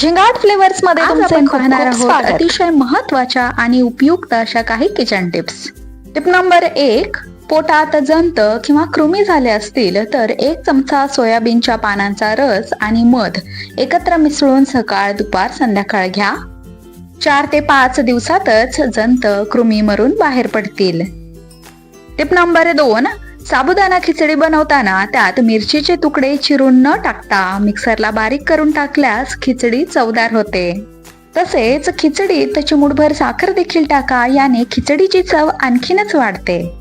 झिंगाट फ्लेवर्समध्ये तुमचे पाहणार आहोत. अतिशय महत्त्वाच्या आणि उपयुक्त अशा काही किचन टिप्स. टिप नंबर एक पोटात जंत किंवा कृमी झाले असतील तर एक चमचा सोयाबीनच्या पानांचा रस आणि मध एकत्र मिसळून सकाळ दुपार संध्याकाळ घ्या. चार ते पाच दिवसातच जंत कृमी मरून बाहेर पडतील. टिप नंबर दोन साबुदाणा खिचडी बनवताना त्यात मिरचीचे तुकडे चिरून न टाकता मिक्सरला बारीक करून टाकल्यास खिचडी चवदार होते. तसेच खिचडीत चिमुडभर साखर देखील टाका याने खिचडीची चव आणखीनच वाढते.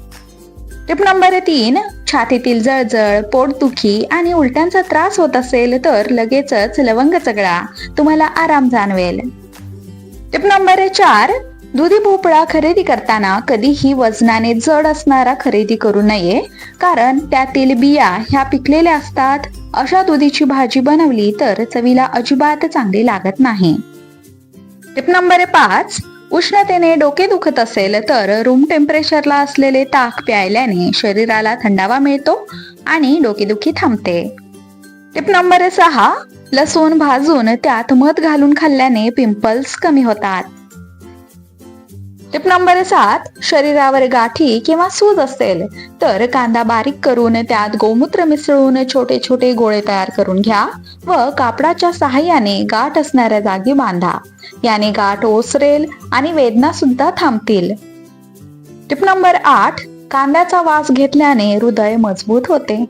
टिप नंबर तीन छातीतील जळजळ पोटदुखी आणि उलट्यांचा त्रास होत असेल तर लगेचच लवंग चगळा. तुम्हाला आराम जाणवेल. टिप नंबर चार दुधी भोपळा खरेदी करताना कधीही वजनाने जड असणारा खरेदी करू नये कारण त्यातील बिया ह्या पिकलेल्या असतात. अशा दुधीची भाजी बनवली तर चवीला अजिबात चांगली लागत नाही. टिप नंबर पाच उष्णतेने डोके दुखत असेल तर रूम टेम्परेचरला असलेले ताक प्यायल्याने शरीराला थंडावा मिळतो आणि डोकेदुखी थांबते. टिप नंबर सहा लसूण भाजून त्यात मध घालून खाल्ल्याने पिंपल्स कमी होतात. टिप नंबर सात शरीरावर गाठी किंवा सूज असेल तर कांदा बारीक करून त्यात गोमूत्र मिसळून छोटे छोटे गोळे तयार करून घ्या व कापडाच्या सहाय्याने गाठ असणाऱ्या जागी बांधा. याने गाठ ओसरेल आणि वेदना सुद्धा थांबतील. टिप नंबर आठ कांद्याचा वास घेतल्याने हृदय मजबूत होते.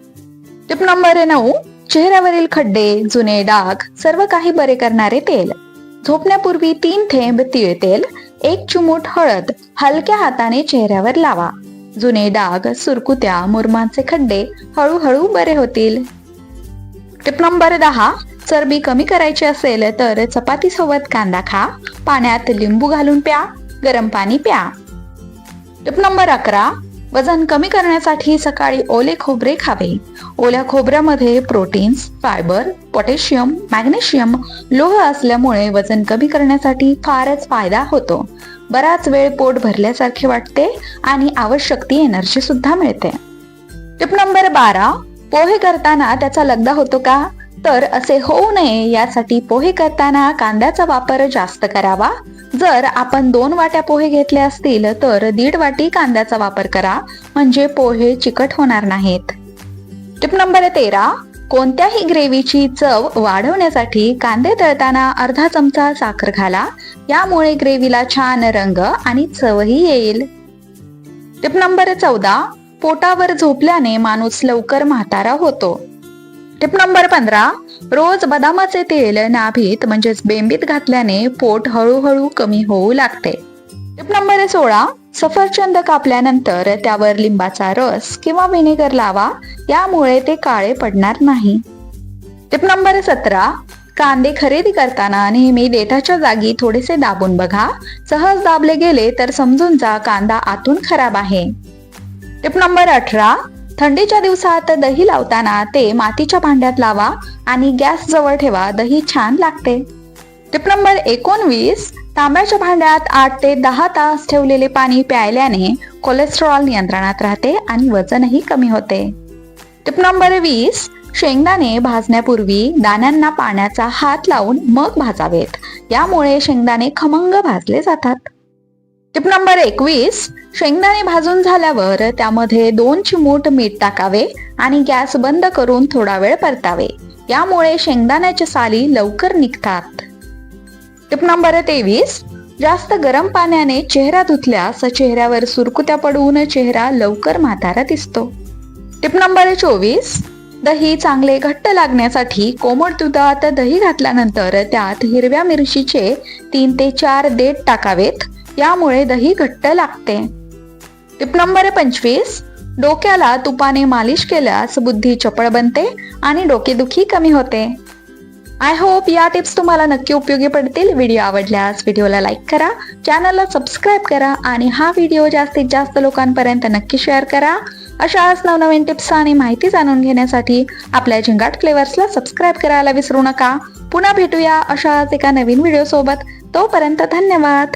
टिप नंबर नऊ चेहऱ्यावरील खड्डे जुने डाग सर्व काही बरे करणारे तेल. झोपण्यापूर्वी तीन थेंब तीळ तेल एक चिमूट हळद हलक्या हाताने चेहऱ्यावर लावा. जुने डाग सुरकुत्या मुरमांचे खड्डे हळूहळू बरे होतील. टिप नंबर दहा चरबी कमी करायची असेल तर चपाती सोबत कांदा खा. पाण्यात लिंबू घालून प्या गरम पाणी प्या. टिप नंबर अकरा वजन कमी करण्यासाठी सकाळी ओले खोबरे खावे. ओल्या खोबऱ्यामध्ये प्रोटीन्स फायबर पोटॅशियम मॅग्नेशियम लोह असल्यामुळे वजन कमी करण्यासाठी फारच फायदा होतो. बराच वेळ पोट भरल्यासारखे वाटते आणि आवश्यक ती एनर्जी सुद्धा मिळते. टिप नंबर बारा पोहे करताना त्याचा लगदा होतो का? तर असे होऊ नये यासाठी पोहे करताना कांद्याचा वापर जास्त करावा. जर आपण दोन वाट्या पोहे घेतले असतील तर दीड वाटी कांद्याचा वापर करा. म्हणजे पोहे चिकट होणार नाहीत. टिप नंबर तेरा. कोणत्याही ग्रेव्हीची चव वाढवण्यासाठी कांदे तळताना अर्धा चमचा साखर घाला. यामुळे ग्रेव्हीला छान रंग आणि चवही येईल. टिप नंबर चौदा. पोटावर झोपल्याने माणूस लवकर म्हातारा होतो. टिप नंबर पंधरा रोज बदामाचे तेल नाभीत म्हणजेच बेंबीत घातल्याने पोट हळूहळू कमी होऊ लागते. टिप नंबर सोळा सफरचंद कापल्यानंतर त्यावर लिंबाचा रस किंवा व्हिनेगर लावा यामुळे ते काळे पडणार नाही. टिप नंबर सतरा कांदे खरेदी करताना नेहमी देठाच्या जागी थोडेसे दाबून बघा. सहज दाबले गेले तर समजून जा कांदा आतून खराब आहे. टिप नंबर अठरा थंडीच्या दिवसात दही लावताना ते मातीच्या भांड्यात लावा आणि गॅस जवळ ठेवा दही छान लागते. टिप नंबर एकोणवीस तांब्याच्या भांड्यात आठ ते दहा तास ठेवलेले पाणी प्यायल्याने कोलेस्ट्रॉल नियंत्रणात राहते आणि वजनही कमी होते. टिप नंबर वीस शेंगदाणे भाजण्यापूर्वी दाण्यांना पाण्याचा हात लावून मग भाजावेत. यामुळे शेंगदाणे खमंग भाजले जातात. टिप नंबर एकवीस शेंगदाणे भाजून झाल्यावर त्यामध्ये दोन चिमूट मीठ टाकावे आणि गॅस बंद करून थोडा वेळ परतावे. यामुळे शेंगदाण्याच्या साली लवकर निघतात. टिप नंबर तेवीस जास्त गरम पाण्याने चेहरा धुतल्यास चेहऱ्यावर सुरकुत्या पडून चेहरा लवकर म्हातारा दिसतो. टिप नंबर चोवीस दही चांगले घट्ट लागण्यासाठी कोमट दुधात दही घातल्यानंतर त्यात हिरव्या मिरचीचे तीन ते चार देठ टाकावेत. यामुळे दही घट्ट लागते. टिप नंबर पंचवीस डोक्याला तुपाने मालिश केल्यास बुद्धी चपळ बनते आणि डोकेदुखी कमी होते. आय होप या टिप्स तुम्हाला नक्की उपयोगी पडतील. व्हिडिओ आवडल्यास व्हिडिओला लाईक करा चॅनलला सबस्क्राईब करा आणि हा व्हिडिओ जास्तीत जास्त लोकांपर्यंत नक्की शेअर करा. अशाच नवनवीन टिप्स आणि माहिती जाणून घेण्यासाठी आपल्या झिंगाट फ्लेवर्सला सबस्क्राईब करायला विसरू नका. पुन्हा भेटूया अशाच एका नवीन व्हिडिओसोबत तोपर्यंत धन्यवाद.